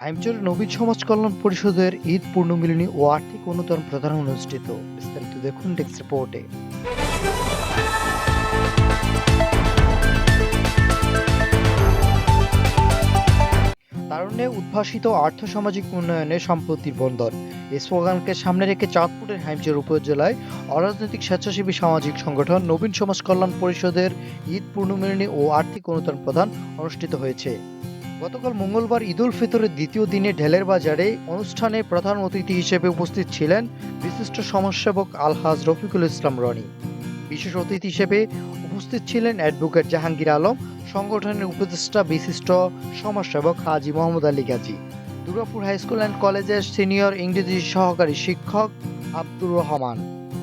হাইমচর নবীন সমাজ কল্যাণ পরিষদের ঈদ পূর্ণমিলনী ও আর্থিক অনুদান প্রদান অনুষ্ঠিত। বিস্তারিত দেখুন ডেস্ক রিপোর্টে। তারুণ্যে উদ্ভাসিত আর্থসামাজিক উন্নয়নে সম্পত্তির বন্ধন এই স্লোগানকে সামনে রেখে চাঁদপুরের হাইমচর উপজেলায় অরাজনৈতিক স্বেচ্ছাসেবী সামাজিক সংগঠন নবীন সমাজ কল্যাণ পরিষদের ঈদ পূর্ণমিলনী ও আর্থিক অনুদান প্রদান অনুষ্ঠিত হয়েছে। গতকাল মঙ্গলবার ঈদুল ফিতরের দ্বিতীয় দিনে ঢেলের বাজারে অনুষ্ঠানে প্রধান অতিথি হিসেবে উপস্থিত ছিলেন বিশিষ্ট সমাজসেবক আলহাজ রফিকুল ইসলাম রনি। বিশেষ অতিথি হিসেবে উপস্থিত ছিলেন অ্যাডভোকেট জাহাঙ্গীর আলম, সংগঠনের উপদেষ্টা বিশিষ্ট সমাজসেবক Haji Mohammad Ali Gazi, Durgapur high school and কলেজের সিনিয়র ইংরেজি সহকারী শিক্ষক আব্দুর রহমান,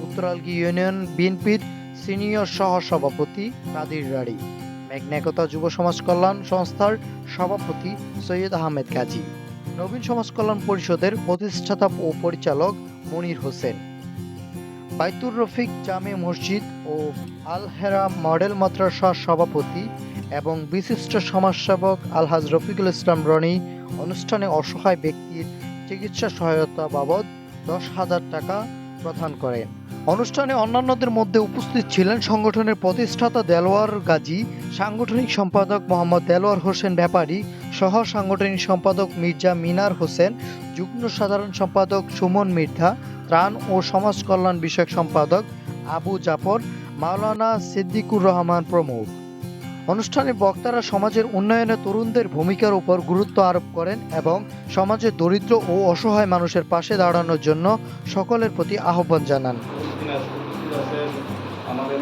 উত্তরালগি ইউনিয়ন বিএনপির সিনিয়র সহ সভাপতি কাদির রাড়ি। মেঘনাকতা যুব সমাজ কল্যাণ সংস্থার সভাপতি সৈয়দ আহমেদ গাজী নবীন সমাজ কল্যাণ পরিষদের প্রতিষ্ঠাতা ও পরিচালক মনির হোসেন। বাইতুর রফিক জামে মসজিদ ও আল হেরা মডেল মাদ্রাসার সভাপতি এবং বিশিষ্ট সমাজসেবক আলহাজ রফিকুল ইসলাম রনি অনুষ্ঠানে অসহায় ব্যক্তির চিকিৎসা সহায়তা বাবদ দশ হাজার টাকা প্রদান করেন। অনুষ্ঠানে অন্যান্যদের মধ্যে উপস্থিত ছিলেন সংগঠনের প্রতিষ্ঠাতা দেলোয়ার গাজী, সাংগঠনিক সম্পাদক মোহাম্মদ দেলোয়ার হোসেন ব্যাপারী, সহ সাংগঠনিক সম্পাদক মির্জা মিনার হোসেন, যুগ্ম সাধারণ সম্পাদক সুমন মির্ধা, ত্রাণ ও সমাজ কল্যাণ বিষয়ক সম্পাদক আবু জাফর, মাওলানা সিদ্দিকুর রহমান প্রমুখ। অনুষ্ঠানে বক্তারা সমাজের উন্নয়নে তরুণদের ভূমিকার উপর গুরুত্ব আরোপ করেন এবং সমাজের দরিদ্র ও অসহায় মানুষের পাশে দাঁড়ানোর জন্য সকলের প্রতি আহ্বান জানান। আছে আমাদের